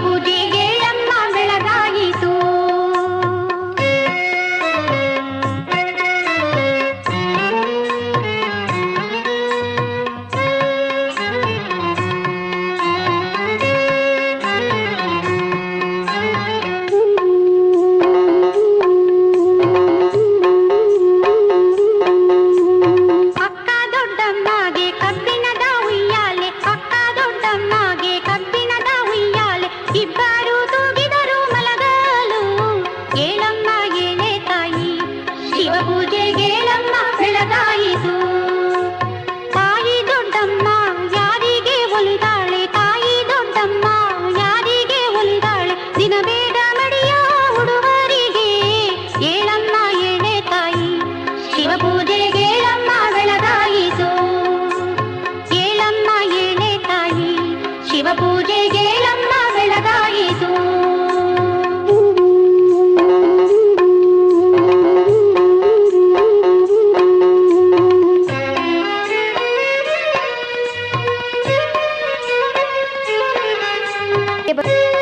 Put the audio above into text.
বুড়ে ಶಿವ ಪೂಜೆಗೆ ಏಳಮ್ಮ ಬೆಳಗಾಯಿತು bye.